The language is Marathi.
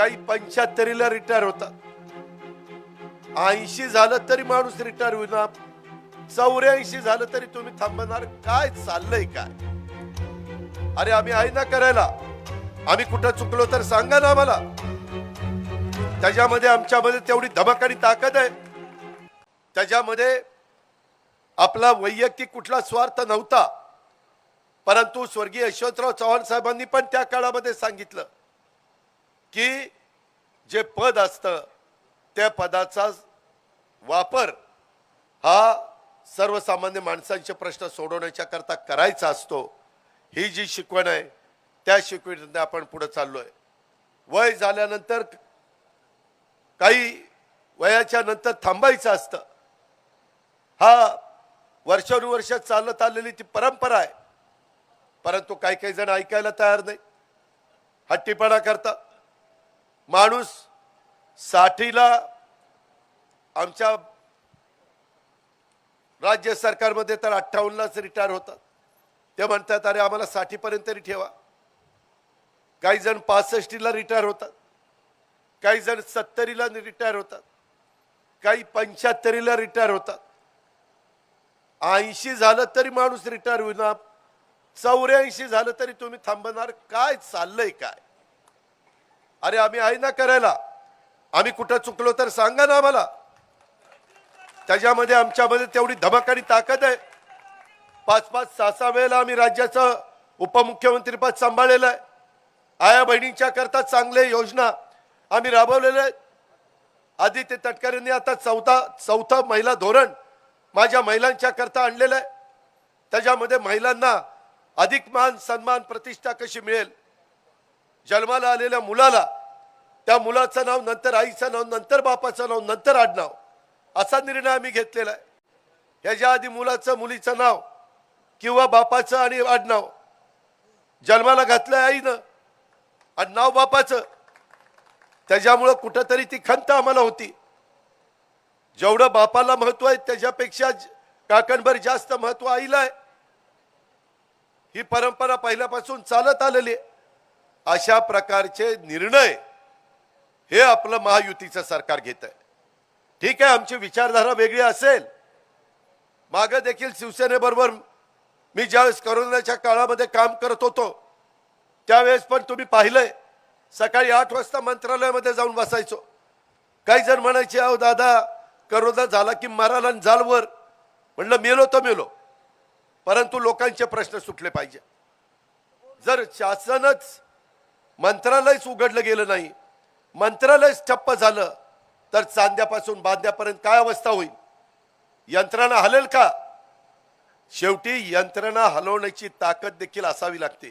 काही पंच्याहत्तरीला रिटायर होतात ऐंशी झालं तरी माणूस रिटायर होईना चौऱ्याऐंशी झालं तरी तुम्ही थांबणार. काय चाललंय काय? अरे आम्ही आहे ना करायला. आम्ही कुठं चुकलो तर सांगा ना आम्हाला. त्याच्यामध्ये आमच्यामध्ये तेवढी धमक आणि ताकद आहे. त्याच्यामध्ये आपला वैयक्तिक कुठला स्वार्थ नव्हता. परंतु स्वर्गीय यशवंतराव चव्हाण साहेबांनी पण त्या काळामध्ये सांगितलं. की जे पद असतं त्या पदाचा वापर हा सर्वसामान्य माणसांचे प्रश्न सोडवण्याच्या करता करायचा असतो. ही जी शिकवण आहे त्या शिकवणीने आपण पुढे चाललोय. वय झाल्यानंतर काही वयाच्या नंतर थांबायचं असतं. हा वर्षानुवर्ष चालत आलेली ती परंपरा आहे. परंतु काही काही जण ऐकायला तयार नाही. हट्टीपणा करतात. माणूस साठीला आमच्या राज्य सरकारमध्ये तर अठ्ठावन्नलाच रिटायर होतात. ते म्हणतात अरे आम्हाला साठीपर्यंत तरी ठेवा. काही जण पासष्टीला रिटायर होतात. काही जण सत्तरीला रिटायर होतात. काही पंच्याहत्तरीला रिटायर होतात. ऐंशी झालं तरी माणूस रिटायर होईना. चौऱ्याऐंशी झालं तरी तुम्ही थांबणार. काय चाललंय काय? अरे आम्ही आहे ना करायला. आम्ही कुठं चुकलो तर सांगा ना आम्हाला. त्याच्यामध्ये आमच्यामध्ये तेवढी धमक आणि ताकद आहे. पाच पाच सहा सहा वेळेला आम्ही राज्याचं उपमुख्यमंत्रीपद सांभाळलेलं आहे. आया बहिणींच्या करता चांगले योजना आम्ही राबवलेल्या आहेत. आदित्य तटकरेंनी आता चौथा चौथं महिला धोरण माझ्या महिलांच्या करता आणलेलं आहे. त्याच्यामध्ये महिलांना अधिक मान सन्मान प्रतिष्ठा कशी मिळेल? जन्माला आलेल्या मुलाला त्या मुलाचं नाव नंतर आईचं नाव नंतर बापाचं नाव नंतर आडनाव असा निर्णय आम्ही घेतलेला आहे. ह्याच्या आधी मुलाचं मुलीचं नाव किंवा बापाचं आणि आडनाव जन्माला घातलं आईनं आणि नाव बापाचं. त्याच्यामुळं कुठंतरी ती खंत आम्हाला होती. जेवढं बापाला महत्त्व आहे त्याच्यापेक्षा काकणभर जास्त महत्त्व आईला आहे. ही परंपरा पहिल्यापासून चालत आलेली आहे. अशा प्रकारचे निर्णय हे आपलं महायुतीचं सरकार घेत आहे ठीक आहे आमची विचारधारा वेगळी असेल. माग देखील शिवसेनेबरोबर मी ज्यावेळेस करोनाच्या काळामध्ये काम करत होतो त्यावेळेस पण तुम्ही पाहिलंय. सकाळी आठ वाजता मंत्रालयामध्ये जाऊन बसायचो. काही जण म्हणायचे अहो दादा करोना झाला की माराला आणि जालवर. म्हणलं मेलो तर मेलो. परंतु लोकांचे प्रश्न सुटले पाहिजे. जर शासनच मंत्रालयच उघडलं गेलं नाही. मंत्रालयच ठप्प झालं. तर चांद्यापासून बांध्यापर्यंत काय अवस्था होईल? यंत्रणा हलेल का? शेवटी यंत्रणा हलवण्याची ताकद देखील असावी लागते.